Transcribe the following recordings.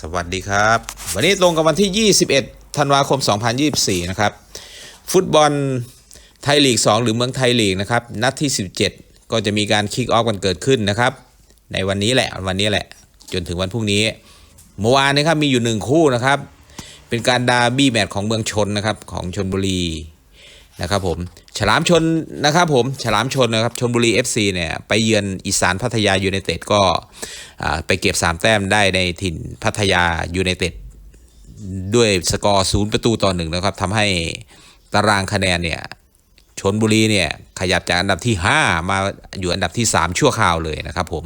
สวัสดีครับ วันนี้ตรงกับวันที่ 21 ธันวาคม 2024 นะครับ ฟุตบอลไทยลีก 2 หรือเมืองไทยลีกนะครับ นัดที่ 17 ก็จะมีการคิกออฟกันเกิดขึ้นนะครับ ในวันนี้แหละ วันนี้แหละ จนถึงวันพรุ่งนี้ เมื่อวานนะครับ มีอยู่หนึ่งคู่นะครับ เป็นการดาร์บี้แมตช์ของเมืองชนนะครับ ของชนบุรี นะครับผมฉลามชนนะครับผมฉลามชนนะครับชนบุรี FC เนี่ยไปเยือนอีสานพัทยายูไนเต็ดก็ไปเก็บ 3 แต้มได้ในถิ่นพัทยายูไนเต็ดด้วยสกอร์ศูนย์ประตูต่อหนึ่งนะครับทำให้ตารางคะแนนเนี่ยชนบุรีเนี่ยขยับจากอันดับที่ 5 มาอยู่อันดับที่ 3 ชั่วคราวเลยนะครับผม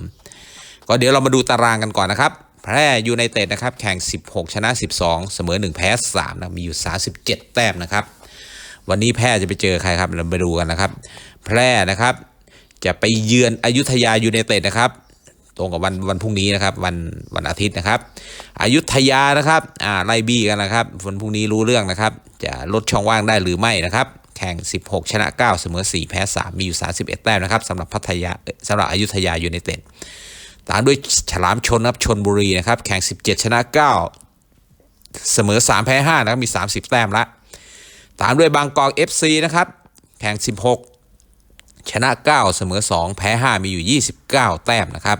ก็เดี๋ยวเรามาดูตารางกันก่อนนะครับ แพร่ยูไนเต็ดนะครับแข่ง 16 ชนะ 12 เสมอ 1 แพ้3นะมีอยู่ 37 แต้มนะครับ วันนี้แพร่จะไปเจอใครครับเราไปดูกันนะครับ แพร่นะครับ จะไปเยือนอยุธยายูไนเต็ดนะครับ ตรงกับวันวันพรุ่งนี้นะครับ วันวันอาทิตย์นะครับอยุธยานะครับอ่าไล่บี้กันนะครับวันพรุ่งนี้รู้เรื่องนะครับ จะลดช่องว่างได้หรือไม่นะครับ แข่ง 16 ชนะ 9 เสมอ 4 แพ้ 3 มีอยู่ 31 แต้มนะครับสำหรับพัทยาสำหรับอยุธยายูไนเต็ดตามด้วยฉลามชนครับชนบุรีนะครับ แข่ง 17 ชนะ 9 เสมอ 3 แพ้5นะครับมี 30 แต้มละ ตามด้วยบางกอก FC นะครับ แข่ง 16 ชนะ 9 เสมอ 2 แพ้ 5 มีอยู่ 29 แต้มนะครับ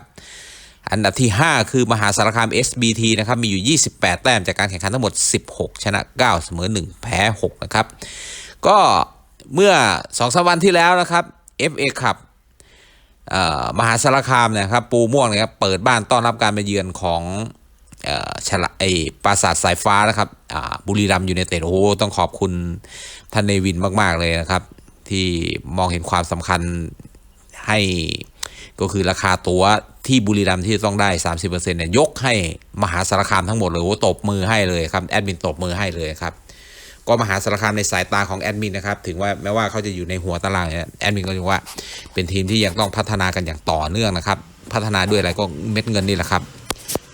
อันดับที่ 5 คือมหาสารคาม SBT นะครับ มีอยู่ 28 แต้มจากการแข่งขันทั้งหมด 16 ชนะ 9 เสมอ 1 แพ้ 6 นะครับ ก็เมื่อ2สัปวันที่แล้วนะครับ FA ขับเอ่อมหาสารคามเนะครับ ปูม่วงนะครับ เปิดบ้านต้อนรับการมาเยือนของ ฉละไอปราสาทสายฟ้านะครับอ่าบุรีรัมย์ยูไนเต็ดโอ้โหต้องขอบคุณท่านเนวินมาก ๆ เลยนะครับ ที่มองเห็นความสำคัญให้ก็คือราคาตั๋วที่บุรีรัมย์ที่ต้องได้ 30%เนี่ยยกให้มหาสารคามทั้งหมดเลยโอ้ตบมือให้เลยครับแอดมินตบมือให้เลยครับก็มหาสารคามในสายตาของแอดมินนะครับถึงว่าแม้ว่าเขาจะอยู่ในหัวตารางเนี่ยแอดมินก็ยังว่าเป็นทีมที่ยังต้องพัฒนากันอย่างต่อเนื่องนะครับ พัฒนาด้วยอะไรก็เม็ดเงินนี่แหละครับ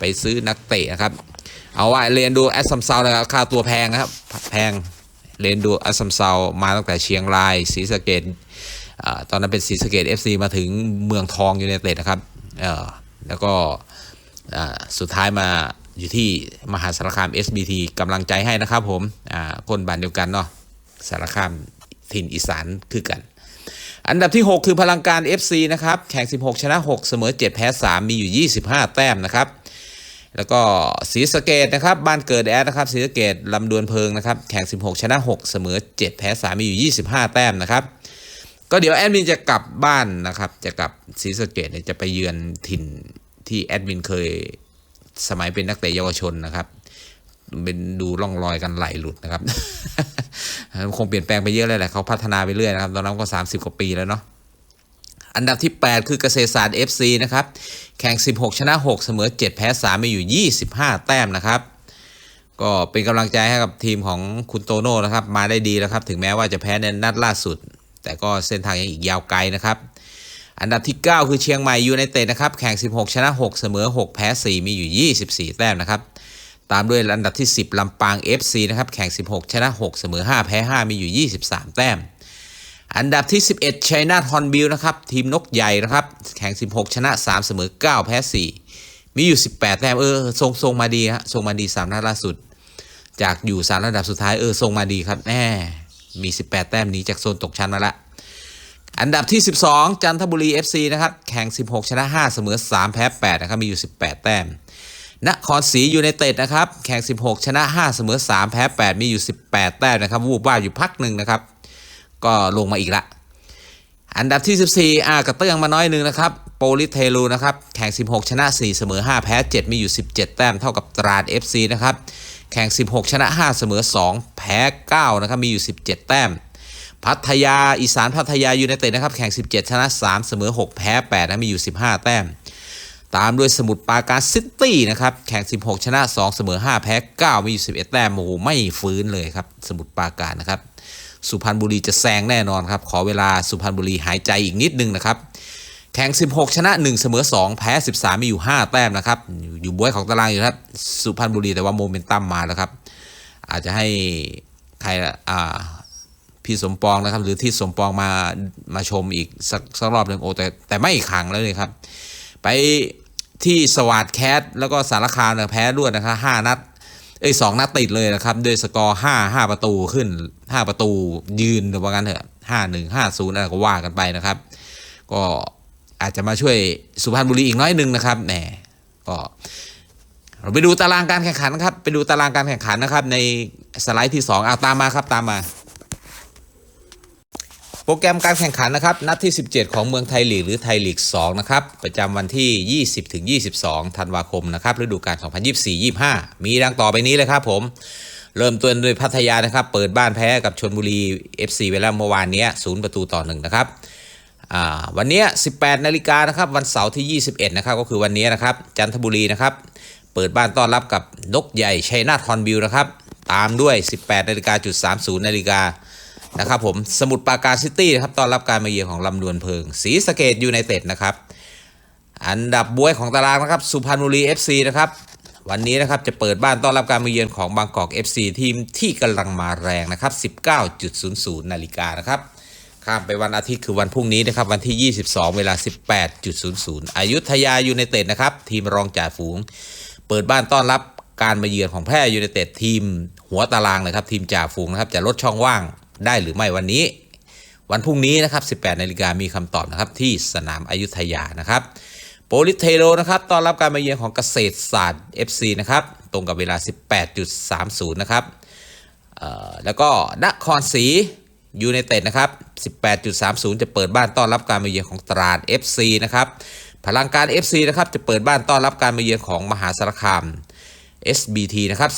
ไปซื้อนักเตะนะครับ เอาว่าเรียนดูแอสซัมเซานะครับค่าตัวแพงนะครับแพงเรียนดูแอสซัมเซามาตั้งแต่เชียงรายศรีสะเกดตอนนั้นเป็นศรีสะเกด FC มาถึงเมืองทองอยูไนเตดนะครับแล้วก็สุดท้ายมาอยู่ที่มหาสารคาม SBT กำลังใจให้นะครับผมคนบ้านเดียวกันเนาะสารคามถิ่นอีสานคือกัน อันดับที่ 6 คือพลังการ FC นะครับ แข่ง 16 ชนะ 6 เสมอ 7 แพ้ 3 มีอยู่ 25 แต้มนะครับ แล้วก็ศรีสะเกดนะครับ บ้านเกิดแอดนะครับศรีสะเกดลำดวนเพิงนะครับ แข่ง 16 ชนะ 6 เสมอ 7 แพ้3มีอยู่ 25 แต้มนะครับ ก็เดี๋ยวแอดมินจะกลับบ้านนะครับ จะกลับศรีสะเกดเนี่ยจะไปเยือนถิ่นที่แอดมินเคยสมัยเป็นนักเตะเยาวชนนะครับ เป็นดูร่องรอยกันไหลหลุดนะครับ คงเปลี่ยนแปลงไปเยอะเลยแหละเขาพัฒนาไปเรื่อยนะครับ ตอนนั้นก็ 30 กว่าปีแล้วเนาะ อันดับที่ 8 คือเกษตรศาสตร์ FC นะครับ แข่ง 16 ชนะ 6 เสมอ 7 แพ้ 3 มีอยู่ 25 แต้มนะครับ ก็เป็นกำลังใจให้กับทีมของคุณโตโน่นะครับ มาได้ดีแล้วครับ ถึงแม้ว่าจะแพ้ในนัดล่าสุด แต่ก็เส้นทางยังอีกยาวไกลนะครับ อันดับที่ 9 คือเชียงใหม่ยูไนเต็ดนะครับ แข่ง 16 ชนะ 6 เสมอ 6 แพ้ 4 มีอยู่ 24 แต้มนะครับตามด้วยอันดับที่ 10 ลำปาง FC นะครับ แข่ง 16 ชนะ 6 เสมอ 5 แพ้ 5 มีอยู่ 23 แต้ม อันดับที่ 11ชัยนาทฮอนบิลนะครับทีมนกใหญ่นะครับแข่ง 16 ชนะ 3 เสมอ 9 แพ้ 4 มีอยู่ 18 แต้มเออทรงทรงมาดีฮะทรงมาดี 3 นัดล่าสุด จากอยู่ 3 ระดับสุดท้ายเออทรงมาดีครับแน่มี 18 แต้มหนี้จากโซนตกชั้นมาละอันดับที่ 12 จันทบุรี FC นะครับแข่ง 16 ชนะ 5 เสมอ 3 แพ้ 8 นะครับมีอยู่ 18 แต้มนครศรียูไนเต็ดนะครับแข่ง 16 ชนะ 5 เสมอ 3 แพ้ 8 มีอยู่ 18 แต้มนะครับวูบว่าอยู่พักหนึ่งนะครับ ก็ลงมาอีกละ อันดับที่ 14 อ่ากระเตื้องมาน้อยหนึ่งนะครับ โปลิเทลูนะครับ แข่ง 16 ชนะ 4 เสมอ 5 แพ้ 7 มีอยู่ 17 แต้มเท่ากับตราด FC นะครับ แข่ง 16 ชนะ 5 เสมอ 2 แพ้ 9 นะครับ มีอยู่ 17 แต้ม พัทยา อีสานพัทยายูไนเต็ดนะครับ แข่ง 17 ชนะ 3 เสมอ 6 แพ้ 8 นะมีอยู่ 15 แต้มตามด้วยสมุทรปราการซิตี้นะครับแข่ง 16 ชนะ 2 เสมอ 5 แพ้ 9 มีอยู่11 แต้มโอ้ไม่ฟื้นเลยครับ สมุทรปราการนะครับ สุพรรณบุรีจะแซงแน่นอนครับ ขอเวลาสุพรรณบุรีหายใจอีกนิดนึงนะครับ แข่ง 16 ชนะ 1 เสมอ 2 แพ้ 13 มีอยู่ 5 แต้มนะครับอยู่อยู่บวยของตารางอยู่ครับ สุพรรณบุรีแต่ว่าโมเมนตัมมาแล้วครับ อาจจะให้ใครอ่าพี่สมปองนะครับ หรือที่สมปองมามาชมอีกสักสักรอบหนึ่งโอ้แต่แต่ไม่ขังแล้วเลยครับ ไปที่สวัสดแคสแล้วก็สารคามเนี่ยแพ้รวดนะครับห้านัด เอ้สองนัดติดเลยนะครับด้วยสกอร์ห้าห้าประตูขึ้นห้าประตูยืนว่ากันเถอะห้าหนึ่งห้าศูนย์อะไรก็ว่ากันไปนะครับ ก็อาจจะมาช่วยสุพรรณบุรีอีกน้อยหนึ่งนะครับแหมก็เราไปดูตารางการแข่งขันครับ ไปดูตารางการแข่งขันนะครับ ในสไลด์ที่2เอาตามมาครับตามมา โปรแกรมการแข่งขันนะครับนัดที่ 17 ของเมืองไทยลีกหรือไทยลีก 2 นะครับ ประจำวันที่ 20ถึง22 ธันวาคมนะครับฤดูกาล 2024-25 มีดังต่อไปนี้เลยครับผมเริ่มต้นด้วยพัทยานะครับเปิดบ้านแพ้กับชนบุรี FC ไปแล้วเมื่อวานนี้ย0ประตูต่อ1นะครับวันนี้ 18 นาฬิกานะครับวันเสาร์ที่ 21 นะครับก็คือวันนี้นะครับจันทบุรีนะครับเปิดบ้านต้อนรับกับนกใหญ่ชัยนาทฮอนบิลนะครับตามด้วย 18 นาฬิกาจุด30 นาฬิกา นะครับผมสมุทรปราการซิตี้นะครับต้อนรับการมาเยือนของลำดวนเพิงศรีสเกดยูไนเต็ดนะครับอันดับบวยของตารางนะครับสุพรรณบุรี FC นะครับวันนี้นะครับจะเปิดบ้านต้อนรับการมาเยือนของบางกอก FC ทีมที่กำลังมาแรงนะครับ 19.00 นาฬิกานะครับข้ามไปวันอาทิตย์คือวันพรุ่งนี้นะครับวันที่ 22 เวลา 18.00 อายุทยายูไนเต็ดนะครับทีมรองจ่าฝูง เปิดบ้านต้อนรับการมาเยือนของแพร่ยูไนเต็ดทีมหัวตารางเลยครับทีมจ่าฝูงนะครับจะลดช่องว่าง ได้หรือไม่วันนี้ วันพรุ่งนี้นะครับ 18นาฬิกามีคำตอบนะครับที่สนามอายุทยานะครับโปลิสเทโรนะครับต้อนรับการมาเยือนของเกษตรศาสตร์ FC นะครับตรงกับเวลา 18.30 นะครับแล้วก็นครศรียูไนเต็ดนะครับ 18.30 จะเปิดบ้านต้อนรับการมาเยือนของตราด FC นะครับ พลังการ FC นะครับ จะเปิดบ้านต้อนรับการมาเยือนของมหาสารคาม SBT นะครับ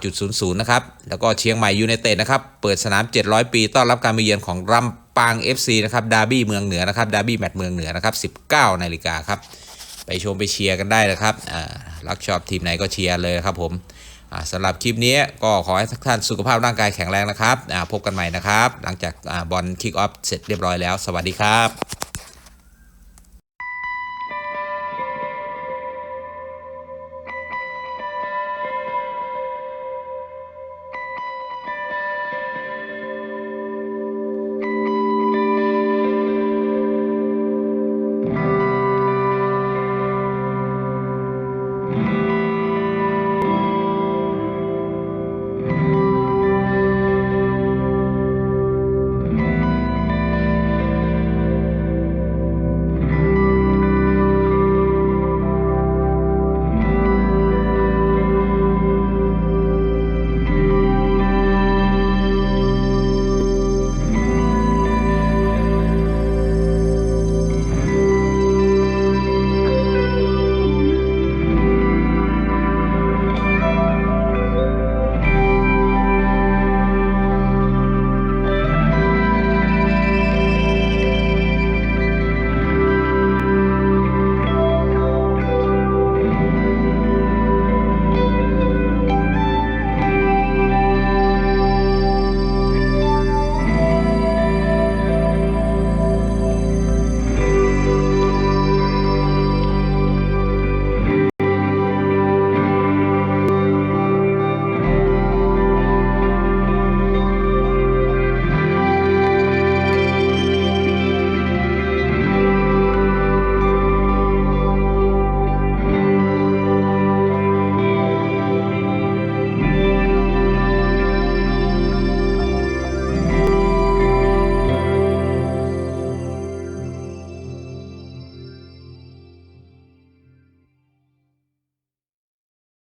19.00 นะครับ แล้วก็เชียงใหม่ยูไนเต็ดนะครับ เปิดสนาม 700 ปี ต้อนรับการมาเยือนของลำปาง FC นะครับดาร์บี้เมืองเหนือนะครับดาร์บี้แมตช์เมืองเหนือนะครับ 19นาฬิกาครับ ไปชมไปเชียร์กันได้นะครับอ่ารักชอบทีมไหนก็เชียร์เลยครับผมอ่าสำหรับคลิปนี้ก็ขอให้ทุกท่านสุขภาพร่างกายแข็งแรงนะครับอ่าพบกันใหม่นะครับ หลังจากอบอลคิกออฟเสร็จเรียบร้อยแล้ว สวัสดีครับ